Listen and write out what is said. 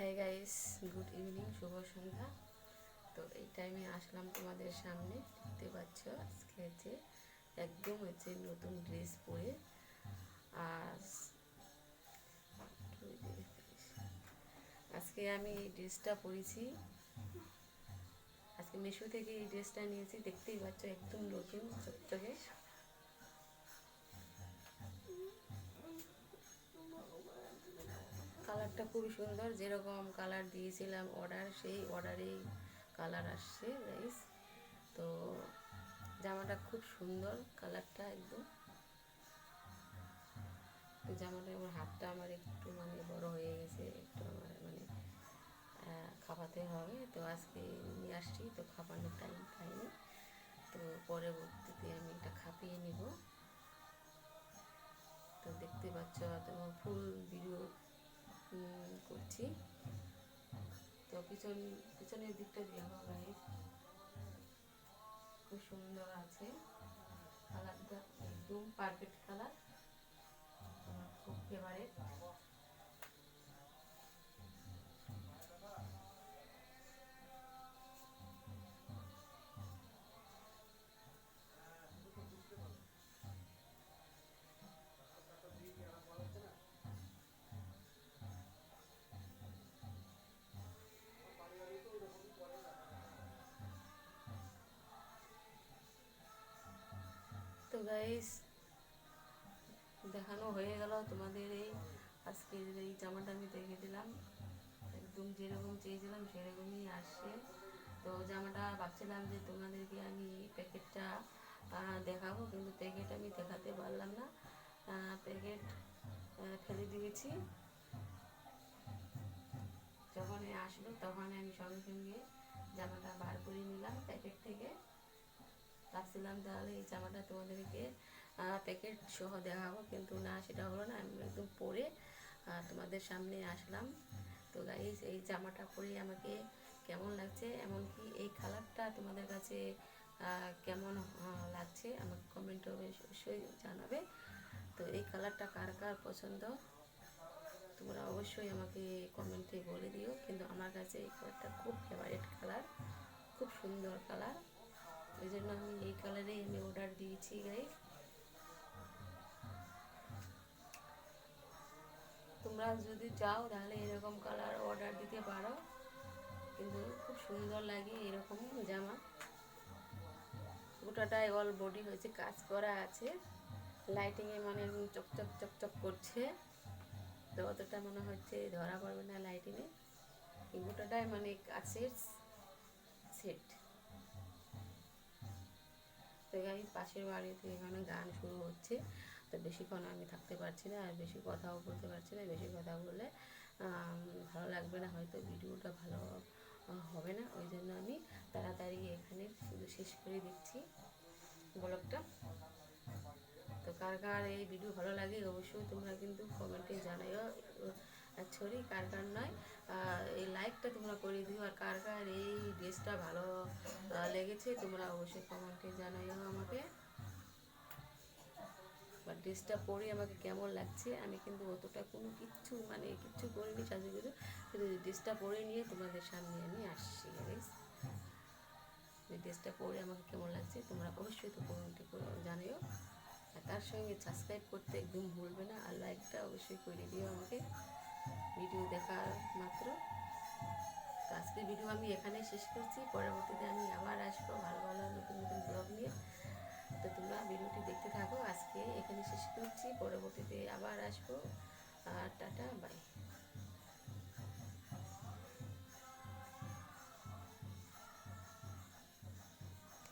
High guys good evening শুভ সন্ধ্যা। তো এই টাইমে আসলাম তোমাদের সামনে, দেখতে পাচ্ছ আজকে হচ্ছে একদম হচ্ছে নতুন ড্রেস পরে। আর আজকে আমি এই ড্রেসটা পরেছি। আজকে মিশো থেকে এই ড্রেসটা নিয়েছি, দেখতেই পাচ্ছ একদম নতুন চকচকে। কালারটা খুবই সুন্দর। যেরকম কালার দিয়েছিলাম অর্ডার সেই অর্ডারেই কালার আসছে রাইস তো জামাটা খুব সুন্দর কালারটা একদম। জামাটা আমার হাতটা আমার একটু মানে বড় হয়ে গেছে, একটু আমার মানে খাপাতে হবে। তো আজকে নিয়ে আসছি, তো খাপানোর টাইম পাইনি তো পরবর্তীতে আমি এটা খাপিয়ে নিব। তো দেখতে পাচ্ছ তোমার ফুল ভিডিও করছি। তো পিছন, পিছনের দিকটা দেখো গাইস খুব সুন্দর আছে। কালারটা একদম পারফেক্ট কালার খুব ফেভারেট গাইস দেখানো হয়ে গেল তোমাদের এই আজকের এই জামাটা আমি দেখে দিলাম। একদম যেরকম চেয়েছিলাম সেরকমই আসছে। তো জামাটা ভাবছিলাম যে তোমাদেরকে আমি প্যাকেটটা দেখাবো, কিন্তু প্যাকেট আমি দেখাতে পারলাম না। প্যাকেট ফেলে দিয়েছি। যখন আসলো তখন আমি সঙ্গে সঙ্গে জামাটা বার করে নিলাম প্যাকেট থেকে। ভাবছিলাম তাহলে এই জামাটা তোমাদেরকে প্যাকেট সহ দেখাবো, কিন্তু না, সেটা হলো না, আমি একদম পরে তোমাদের সামনে আসলাম। তো গাইস এই জামাটা পরে আমাকে কেমন লাগছে? এমনকি এই কালারটা তোমাদের কাছে কেমন লাগছে, আমাকে কমেন্টে অবশ্যই জানাবে। তো এই কালারটা কার কার পছন্দ? তোমরা অবশ্যই আমাকে কমেন্টে বলে দিও। কিন্তু আমার কাছে এই কালারটা খুব ফেভারিট কালার খুব সুন্দর কালার ওই জন্য আমি এই কালারেই আমি অর্ডার দিয়েছি গাইস তোমরা যদি চাও তাহলে এরকম কালার অর্ডার দিতে পারো। কিন্তু খুব সুন্দর লাগে এরকম জামা। গোটাটাই অল বডি হয়েছে, কাজ করা আছে। লাইটিংয়ে মানে চকচক চকচক করছে। তো অতটা মনে হচ্ছে ধরা পড়বে না লাইটিংয়ে গোটাটাই মানে কাছের সেট তো পাশের বাড়িতে এখানে গান শুরু হচ্ছে। তো বেশিক্ষণ আমি থাকতে পারছি না, আর বেশি কথাও বলতে পারছি না, বেশি কথা বললে ভালো লাগবে না, হয়তো ভিডিওটা ভালো হবে না। ওই জন্য আমি তাড়াতাড়ি এখানে শেষ করে দিচ্ছি ব্লগটা। তো কার কার এই ভিডিও ভালো লাগে অবশ্যই তোমরা কিন্তু কমেন্টে জানাইও। ছড়ি কার কার নয় এই লাইকটা তোমরা করে দিও আর কার কার এই ড্রেসটা ভালো লেগেছে, তোমরা অবশ্যই কমেন্টে জানাইও আমাকে। বা ড্রেসটা পরে আমাকে কেমন লাগছে, আমি কিন্তু অতটা কোনো কিচ্ছু মানে কিচ্ছু করিনি সাজুগুজু কিন্তু ড্রেসটা পরে নিয়ে তোমাদের সামনে আমি আসছি ড্রেসটা পরে আমাকে কেমন লাগছে, তোমরা অবশ্যই তো কমেন্টে জানিও। আর তার সঙ্গে সাবস্ক্রাইব করতে একদম ভুলবে না, আর লাইকটা অবশ্যই করে দিও আমাকে। ভিডিও দেখা মাত্র। আজকের ভিডিও আমি এখানেই শেষ করছি। পরবর্তীতে আমি আবার আসব ভালো ভালো নতুন নতুন ব্লগ নিয়ে। তো তোমরা ভিডিওটি দেখতে থাকো। আজকে এখানে শেষ করছি। পরবর্তীতে আবার আসব। আর টাটা